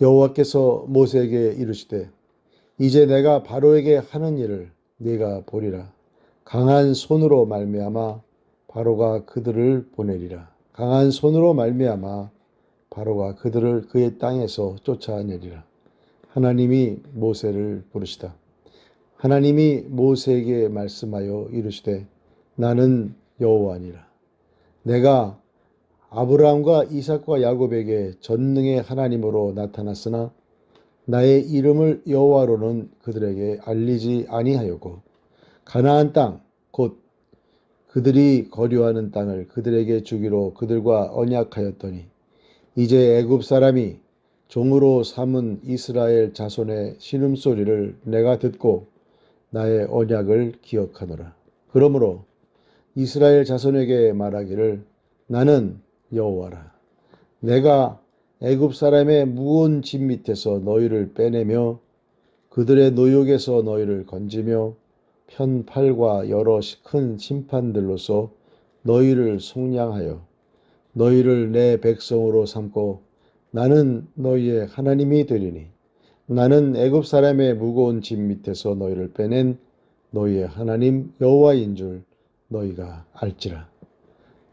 여호와께서 모세에게 이르시되 이제 내가 바로에게 하는 일을 네가 보리라. 강한 손으로 말미암아 바로가 그들을 보내리라. 강한 손으로 말미암아 바로가 그들을 그의 땅에서 쫓아내리라. 하나님이 모세를 부르시다. 하나님이 모세에게 말씀하여 이르시되 나는 여호와니라. 내가 아브라함과 이삭과 야곱에게 전능의 하나님으로 나타났으나 나의 이름을 여호와로는 그들에게 알리지 아니하였고 가나안 땅 곧 그들이 거류하는 땅을 그들에게 주기로 그들과 언약하였더니 이제 애굽 사람이 종으로 삼은 이스라엘 자손의 신음소리를 내가 듣고 나의 언약을 기억하노라. 그러므로 이스라엘 자손에게 말하기를 나는 여호와라. 내가 애굽 사람의 무온 집 밑에서 너희를 빼내며 그들의 노역에서 너희를 건지며 편팔과 여러 큰 심판들로서 너희를 속량하여 너희를 내 백성으로 삼고 나는 너희의 하나님이 되리니 나는 애굽 사람의 무거운 짐 밑에서 너희를 빼낸 너희의 하나님 여호와인 줄 너희가 알지라.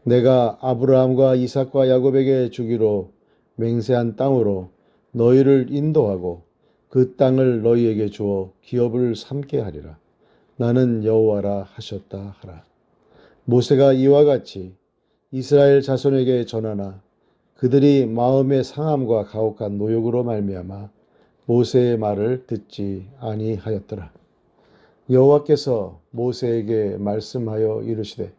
내가 아브라함과 이삭과 야곱에게 주기로 맹세한 땅으로 너희를 인도하고 그 땅을 너희에게 주어 기업을 삼게 하리라. 나는 여호와라 하셨다 하라. 모세가 이와 같이 이스라엘 자손에게 전하나 그들이 마음의 상함과 가혹한 노역으로 말미암아 모세의 말을 듣지 아니하였더라. 여호와께서 모세에게 말씀하여 이르시되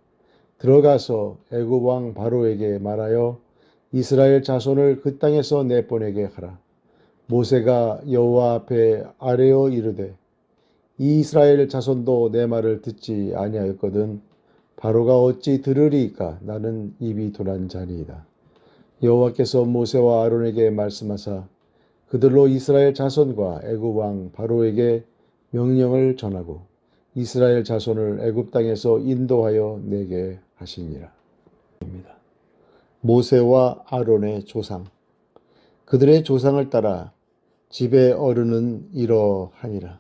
들어가서 애굽 왕 바로에게 말하여 이스라엘 자손을 그 땅에서 내보내게 하라. 모세가 여호와 앞에 아뢰어 이르되 이 이스라엘 자손도 내 말을 듣지 아니하였거든 바로가 어찌 들으리이까 나는 입이 둔한 자니이다. 여호와께서 모세와 아론에게 말씀하사 그들로 이스라엘 자손과 애굽 왕 바로에게 명령을 전하고 이스라엘 자손을 애굽 땅에서 인도하여 내게 하시니라. 모세와 아론의 조상 그들의 조상을 따라 집의 어른은 이러하니라.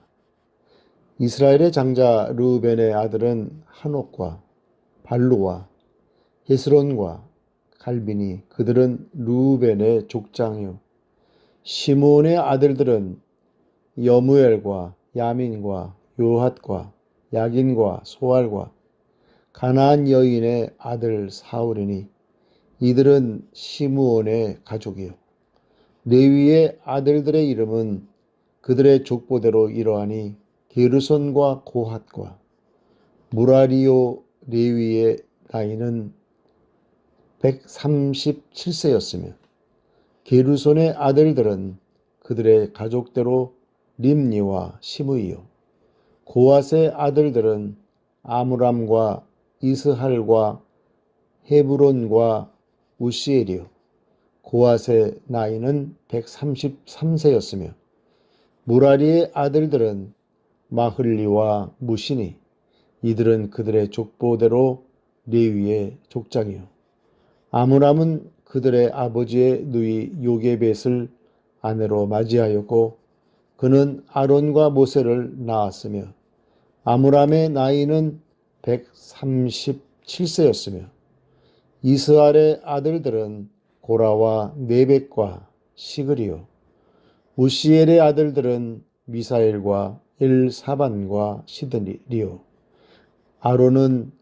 이스라엘의 장자 루벤의 아들은 한옥과 발루와 헤스론과 갈빈이 그들은 루벤의 족장이요 시몬의 아들들은 여무엘과 야민과 요핫과 야긴과 소알과 가나안 여인의 아들 사울이니 이들은 시므온의 가족이요. 레위의 아들들의 이름은 그들의 족보대로 이러하니 게르손과 고핫과 무라리오 레위의 나이는 137세였으며 게르손의 아들들은 그들의 가족대로 림니와 시므이요. 고앗의 아들들은 아므람과 이스할과 헤브론과 우시엘이요. 고앗의 나이는 133세였으며 무라리의 아들들은 마흘리와 무시니 이들은 그들의 족보대로 레위의 족장이요. 아므람은 그들의 아버지의 누이 요게벳을 아내로 맞이하였고 그는 아론과 모세를 낳았으며 아므람의 나이는 137세였으며 이스알의 아들들은 고라와 네벡과 시그리요 우시엘의 아들들은 미사엘과 일사반과 시드리요 아론은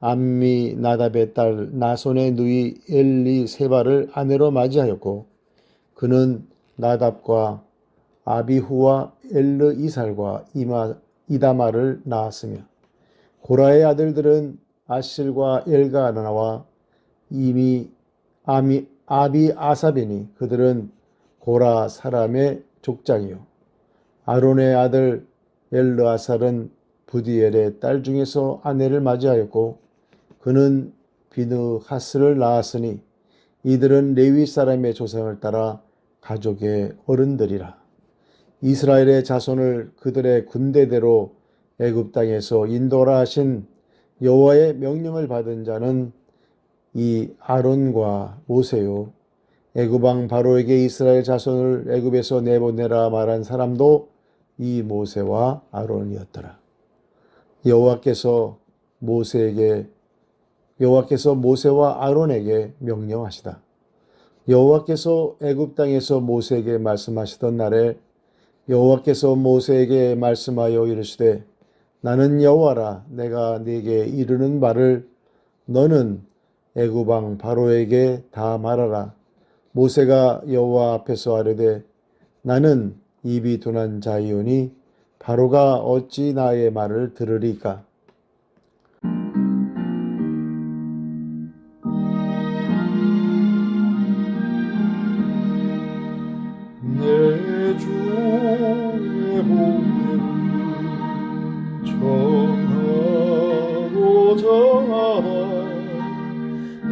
암미 나답의 딸 나손의 누이 엘리세바를 아내로 맞이하였고 그는 나답과 아비후와 엘르 이살과 이마, 이다마를 낳았으며 고라의 아들들은 아실과 엘가나와 이미 아미, 아비 아사베니 그들은 고라 사람의 족장이요. 아론의 아들 엘르아살은 부디엘의 딸 중에서 아내를 맞이하였고 그는 비느하스를 낳았으니 이들은 레위 사람의 조상을 따라 가족의 어른들이라. 이스라엘의 자손을 그들의 군대대로 애굽 땅에서 인도라 하신 여호와의 명령을 받은 자는 이 아론과 모세요 애굽 왕 바로에게 이스라엘 자손을 애굽에서 내보내라 말한 사람도 이 모세와 아론이었더라. 여호와께서 모세에게 여호와께서 모세와 아론에게 명령하시다. 여호와께서 애굽 땅에서 모세에게 말씀하시던 날에 여호와께서 모세에게 말씀하여 이르시되 나는 여호와라 내가 네게 이르는 말을 너는 애굽 왕 바로에게 다 말하라. 모세가 여호와 앞에서 아뢰되 나는 입이 둔한 자이오니 바로가 어찌 나의 말을 들으리까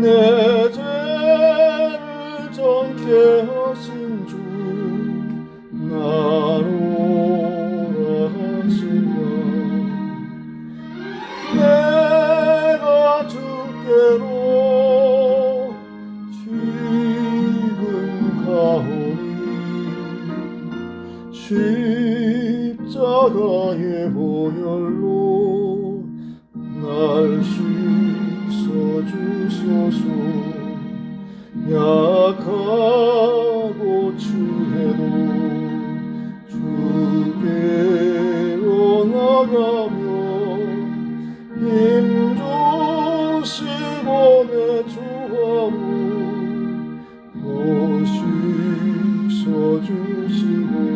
내 죄를 정케 하신 주 나로라 하시라 내가 주께로 지금 가오니 십자가의 약하고 추해도 주께로 나가며 힘주시고 내 주하고 씻어주시고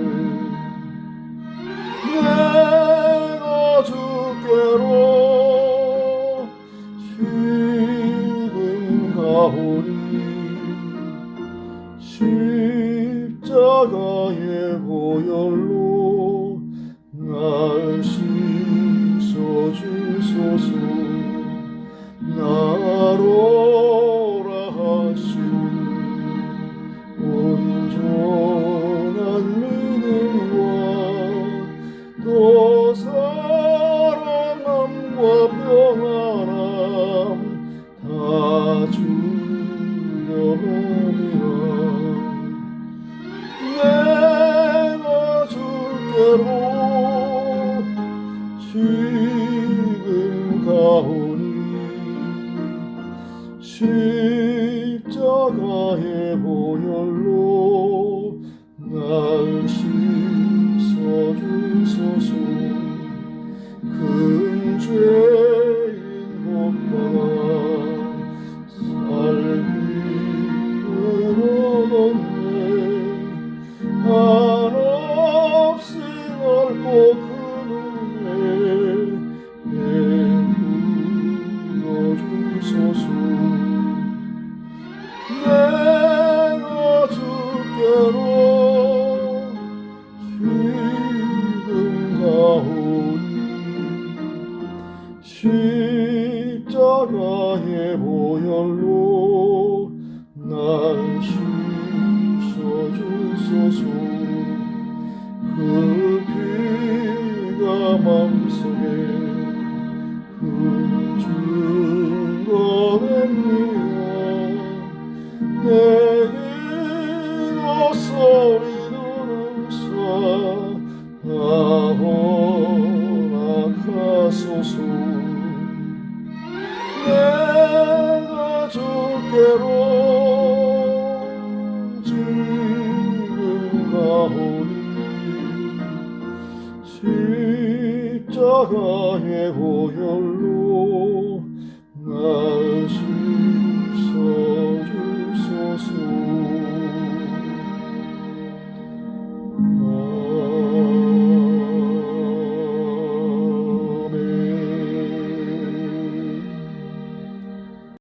날 씻어 주소서. 나로라 하시니 온전한 믿음과 또 사랑함과 평안함 다주 십자가의 보혈로 날 씻어주소서. 큰죄 mum's